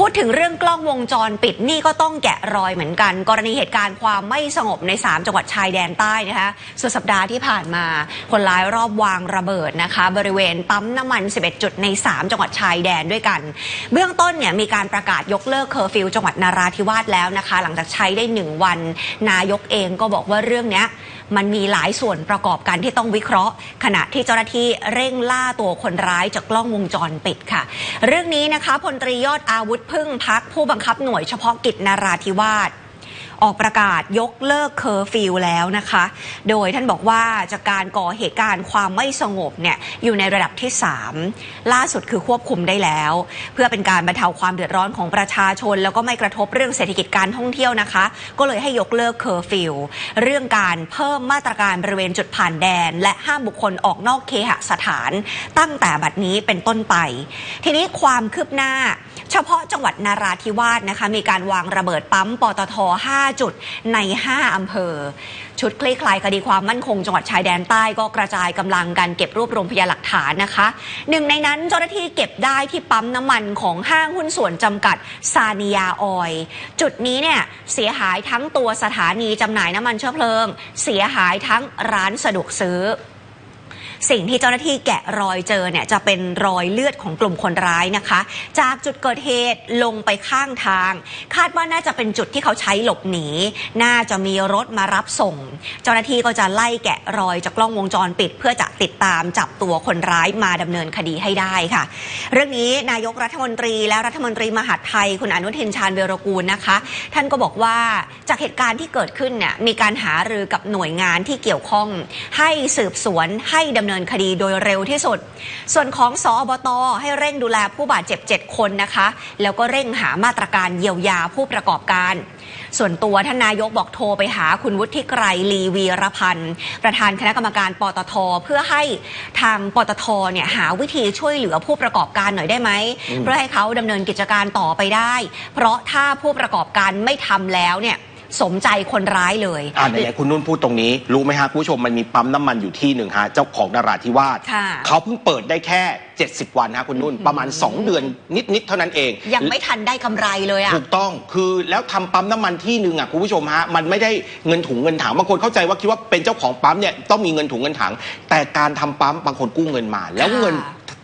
พูดถึงเรื่องกล้องวงจรปิดนี่ก็ต้องแกะรอยเหมือนกัน กรณีเหตุการณ์ความไม่สงบใน 3 จังหวัดชายแดนใต้นะคะสุดสัปดาห์ที่ผ่านมา คนร้ายรอบวางระเบิดนะคะ บริเวณปั๊มน้ำมัน 11 จุดใน 3 จังหวัดชายแดนด้วยกัน เบื้องต้นเนี่ยมีการประกาศยกเลิกเคอร์ฟิวจังหวัดนาราธิวาสแล้วนะคะ หลังจากใช้ได้ 1 วัน นายกเองก็บอกว่าเรื่องเนี้ย มันมีหลายส่วนประกอบกันที่ต้องวิเคราะห์ ขณะที่เจ้าหน้าที่เร่งล่าตัวคนร้ายจากกล้องวงจรปิดค่ะ เรื่องนี้นะคะพลตรียอดอาวุธพึ่งพักผู้บังคับหน่วยเฉพาะกิจนาราธิวาส ออกประกาศยกเลิกเคอร์ฟิวแล้วนะคะ โดยท่านบอกว่าจากการก่อเหตุการณ์ความไม่สงบเนี่ยอยู่ในระดับที่ 3 ล่าสุดคือควบคุมได้แล้ว เพื่อเป็นการบรรเทาความเดือดร้อนของประชาชน แล้วก็ไม่กระทบเรื่องเศรษฐกิจการท่องเที่ยวนะคะ ก็เลยให้ยกเลิกเคอร์ฟิวเรื่องการเพิ่มมาตรการบริเวณจุดผ่านแดน และห้ามบุคคลออกนอกเคหสถาน ตั้งแต่บัดนี้เป็นต้นไป ทีนี้ความคืบหน้า เฉพาะจังหวัดนาราธิวาสนะคะ มีการวางระเบิดปั๊มปตท5จุดใน 5 อำเภอ ชุดคลี่คลายคดีความมั่นคงจังหวัดชายแดนใต้ก็กระจายกำลังการเก็บรวบรวมพยานหลักฐานนะคะหนึ่งในนั้นเจ้าหน้าที่เก็บได้ที่ปั๊มน้ำมันของห้างหุ้นส่วนจำกัดซานียาออย จุดนี้เนี่ยเสียหายทั้งตัวสถานีจำหน่ายน้ำมันเชื้อเพลิง เสียหายทั้งร้านสะดวกซื้อ สิ่งที่เจ้าหน้าที่แกะรอยเจอเนี่ยจะเป็นรอยเลือดของกลุ่มคนร้ายนะคะ จากจุดเกิดเหตุลงไปข้างทาง คาดว่าน่าจะเป็นจุดที่เขาใช้หลบหนี น่าจะมีรถมารับส่ง เจ้าหน้าที่ก็จะไล่แกะรอยจากกล้องวงจรปิด เพื่อจะติดตามจับตัวคนร้ายมาดำเนินคดีให้ได้ค่ะ เรื่องนี้นายกรัฐมนตรีและรัฐมนตรีมหาดไทยคุณอนุทินชาญเวรกูลนะคะ ท่านก็บอกว่าจากเหตุการณ์ที่เกิดขึ้นเนี่ยมีการหารือกับหน่วยงานที่เกี่ยวข้อง ให้สืบสวนให้ดำเนินคดีโดยเร็วที่สุด ส่วนของสอบตให้เร่งดูแลผู้บาดเจ็บ 7 คนนะคะ แล้วก็เร่งหามาตรการเยียวยาผู้ประกอบการ ส่วนตัวท่านนายกบอกโทรไปหาคุณวุฒิไกรลีวีรพันธ์ ประธานคณะกรรมการปตท เพื่อให้ทางปตทเนี่ยหาวิธีช่วยเหลือผู้ประกอบการหน่อยได้ไหมเพื่อให้เขาดำเนินกิจการต่อไปได้ เพราะถ้าผู้ประกอบการไม่ทำแล้วเนี่ย สมใจคนร้ายเลย อ่าไหนๆคุณนุ่นพูดตรงนี้ รู้ไหมฮะคุณผู้ชมมันมีปั๊มน้ำมันอยู่ที่หนึ่งฮะ เจ้าของนราธิวาสค่ะ เขาเพิ่งเปิดได้แค่ 70 วันฮะคุณนุ่นประมาณ 2 เดือนนิดๆเท่านั้นเอง ยังไม่ทันได้กำไรเลยอะถูกต้องคือแล้วทำปั๊มน้ำมันที่หนึ่งอะคุณผู้ชมฮะมันไม่ได้เงินถุงเงินถังบางคนเข้าใจว่าคิดว่าเป็นเจ้าของปั๊มเนี่ยต้องมีเงินถุงเงินถัง แต่การทำปั๊มบางคนกู้เงินมา แล้วเงิน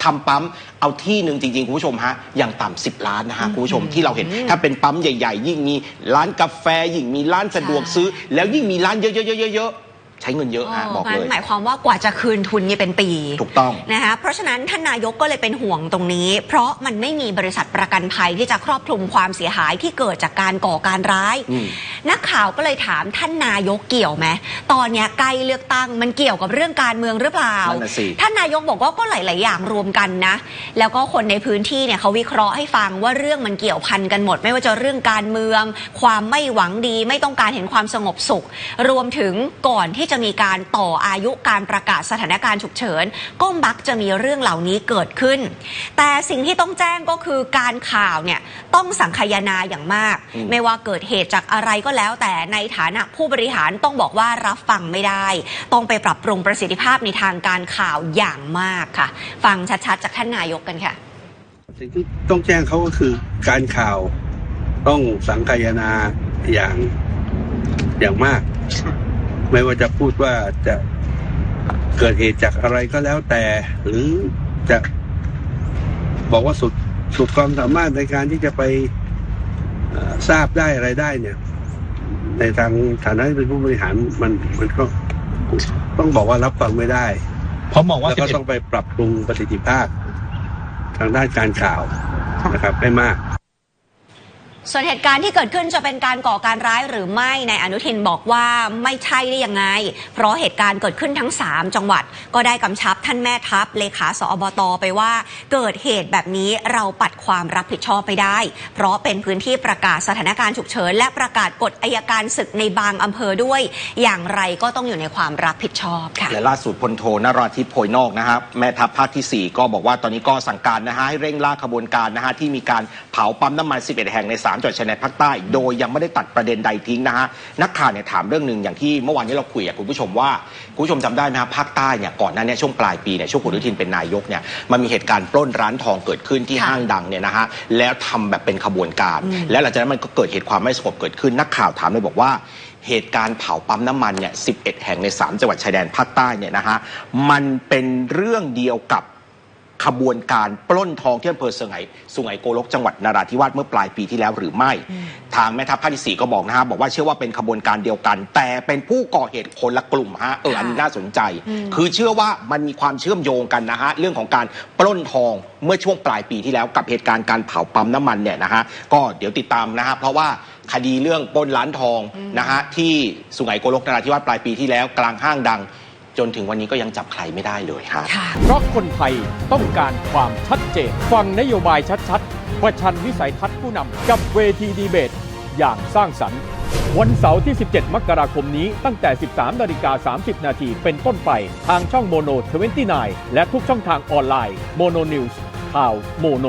ทำปั๊มเอาที่หนึ่งจริงๆ คุณผู้ชมฮะอย่างต่ำสิบล้านนะฮะคุณผู้ชมที่เราเห็น ถ้าเป็นปั๊มใหญ่ๆ ยิ่งมีร้านกาแฟยิ่งมีร้านสะดวกซื้อ แล้วยิ่งมีร้านเยอะๆๆๆๆ ใช้เงินเยอะฮะบอกเลยงั้นหมายความว่ากว่าจะคืนทุนเนี่ยเป็นปี ถูกต้องนะคะเพราะฉะนั้นท่านนายกก็เลยเป็นห่วงตรงนี้ เพราะมันไม่มีบริษัทประกันภัยที่จะครอบคลุมความเสียหายที่เกิดจากการก่อการร้ายอืมนักข่าวก็เลยถามท่านนายกเกี่ยวไหมตอนเนี้ยใกล้เลือกตั้งมันเกี่ยวกับเรื่องการเมืองหรือเปล่านั่นน่ะสิท่านนายกบอกว่าก็หลาย ๆ อย่างรวมกันนะ แล้วก็คนในพื้นที่เนี่ยเขาวิเคราะห์ให้ฟังว่าเรื่องมันเกี่ยวพันกันหมด ไม่ว่าจะเรื่องการเมือง ความไม่หวังดี ไม่ต้องการเห็นความสงบสุข รวมถึงก่อนที่จะมีการต่ออายุการประกาศสถานการณ์ฉุกเฉิน ก็มักจะมีเรื่องเหล่านี้เกิดขึ้น แต่สิ่งที่ต้องแจ้งก็คือการข่าวเนี่ยต้องสังคายนาอย่างมากอืมไม่ว่าเกิดเหตุจากอะไรก็แล้ว แต่ในฐานะผู้บริหารต้องบอกว่ารับฟังไม่ได้ ต้องไปปรับปรุงประสิทธิภาพในทางการข่าวอย่างมากค่ะ ฟังชัดๆ จากท่านนายกกันค่ะสิ่งที่ต้องแจ้งเขาก็คือการข่าวต้องสังคายนาอย่างอย่างมาก ไม่ว่าจะพูดว่าจะเกิดเหตุจากอะไรก็แล้วแต่ หรือจะบอกว่าสุดสุดความสามารถในการที่จะไปเอ่อทราบได้อะไรได้เนี่ย ในทางฐานะที่เป็นผู้บริหารมันมันก็ต้องบอกว่ารับฟังไม่ได้ เพราะมองว่าแล้วก็11ต้องไปปรับปรุงประสิทธิภาพ ทางด้านการข่าวนะครับให้มาก ส่วนเหตุการณ์ที่เกิดขึ้นจะเป็นการก่อการร้ายหรือไม่ในายอนุทินบอกว่าไม่ใช่ได้ยังไง เพราะเหตุการณ์เกิดขึ้นทั้ง 3 จังหวัด ก็ได้กำชับท่านแม่ทัพเลขาสอบตไปว่า เกิดเหตุแบบนี้เราปัดความรับผิดชอบไปได้ เพราะเป็นพื้นที่ประกาศสถานการณ์ฉุกเฉิน และประกาศกฎอายการศึกในบางอำเภอด้วย อย่างไรก็ต้องอยู่ในความรับผิดชอบค่ะและล่าสุดพลโทนราธิปโพยนอกนะครับแม่ทัพภาคที่ 4 ก็บอกว่าตอนนี้ก็สั่งการนะฮะให้เร่งล่าขบวนการนะฮะที่มีการเผาปั๊มน้ำมัน 11 แห่งใน3จังหวัดชายแดนภาคใต้ โดยยังไม่ได้ตัดประเด็นใดทิ้งนะฮะนักข่าวเนี่ยถามเรื่องหนึ่งอย่างที่เมื่อวานนี้เราคุยกับคุณผู้ชมว่าคุณผู้ชมจำได้ไหมครับภาคใต้เนี่ยก่อนหน้าเนี้ช่วงปลายปีเนี่ยช่วงคุณอนุทินเป็นนายกเนี่ยมันมีเหตุการณ์ปล้นร้านทองเกิดขึ้นที่ค่ะห้างดังเนี่ยนะฮะแล้วทำแบบเป็นขบวนการ แล้วหลังจากนั้นมันก็เกิดเหตุความไม่สงบเกิดขึ้นนักข่าวถามเลยบอกว่าเหตุการณ์เผาปั๊มน้ำมันเนี่ย 11 แห่งใน 3 จังหวัดชายแดนภาคใต้เนี่ยนะฮะ มันเป็นเรื่องเดียวกับ ขบวนการปล้นทองที่อำเภอสุไหงสุไหงโกลกจังหวัดนราธิวาสเมื่อปลายปีที่แล้วหรือไม่ ทางแม่ทัพภาคที่สี่ก็บอกนะฮะบอกว่าเชื่อว่าเป็นขบวนการเดียวกัน แต่เป็นผู้ก่อเหตุคนละกลุ่มฮะเอออันนี้น่าสนใจ คือเชื่อว่ามันมีความเชื่อมโยงกันนะฮะเรื่องของการปล้นทองเมื่อช่วงปลายปีที่แล้วกับเหตุการณ์การเผาปั๊มน้ำมันเนี่ยนะฮะก็เดี๋ยวติดตามนะฮะเพราะว่าคดีเรื่องปล้นร้านทองนะฮะที่สุไหงโกลกนราธิวาสปลายปีที่แล้วกลางห้างดัง จนถึงวันนี้ก็ยังจับใครไม่ได้เลยฮะค่ะเพราะคนไทยต้องการความชัดเจน ฟังนโยบายชัดๆประชันวิสัยทัศน์ผู้นำกับเวทีดีเบต อย่างสร้างสรรค์ วันเสาร์ที่ 17 มกราคมนี้ตั้งแต่ 13นาฬิกา30 นาทีเป็นต้นไป ทางช่องโมโน 29 และทุกช่องทางออนไลน์โมโนนิวส์ข่าวโมโน